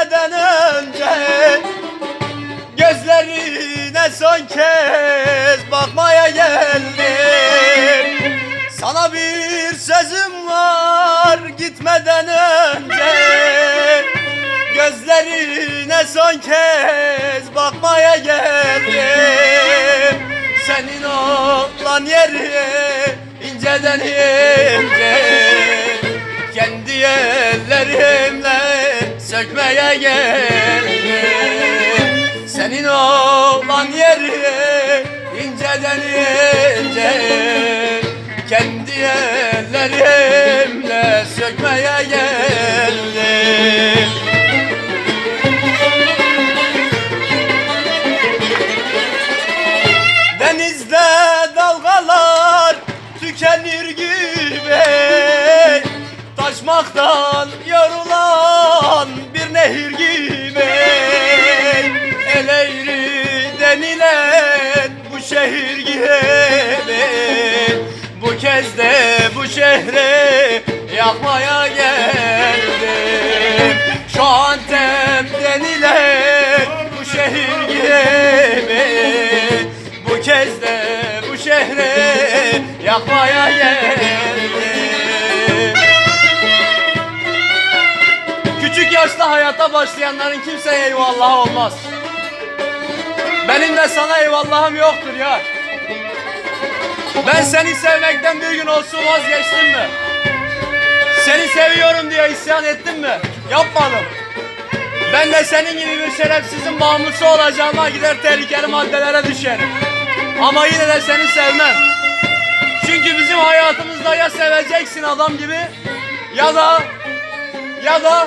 gitmeden önce Gözlerine son kez bakmaya geldim. Sana bir sözüm var gitmeden önce Gözlerine son kez bakmaya geldim. Senin olan yeri inceden ince Kendi ellerim sökmeye geldim. Senin olan yeri inceden ince. Kendi ellerimle sökmeye geldim. Denizde dalgalar tükenir gibi. Taşmaktan yorulan nehir gibi El eğri denilen bu şehir gibi Bu kez de bu şehri yakmaya geldim. Şu Antep denilen bu şehir gibi Bu kez de bu şehri yakmaya geldim yaşta hayata başlayanların kimseye eyvallahı olmaz. Benim de sana eyvallahım yoktur ya. Ben seni sevmekten bir gün olsun vazgeçtim mi? Seni seviyorum diye isyan ettim mi? Yapmadım. Ben de senin gibi bir şerefsizin bağımlısı olacağıma gider tehlikeli maddelere düşerim. Ama yine de seni sevmem. Çünkü bizim hayatımızda ya seveceksin adam gibi ya da ya da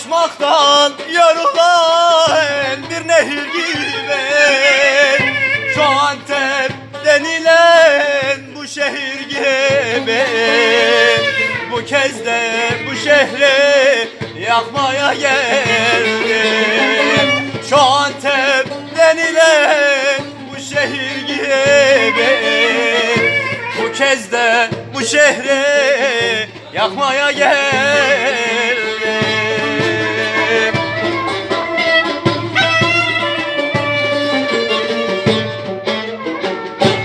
Taşmaktan yorulan bir nehir gibi. Şu Antep denilen bu şehir gibi. Bu kez de bu şehri yakmaya geldim. Şu Antep denilen bu şehir gibi. Bu kez de bu şehri yakmaya geldim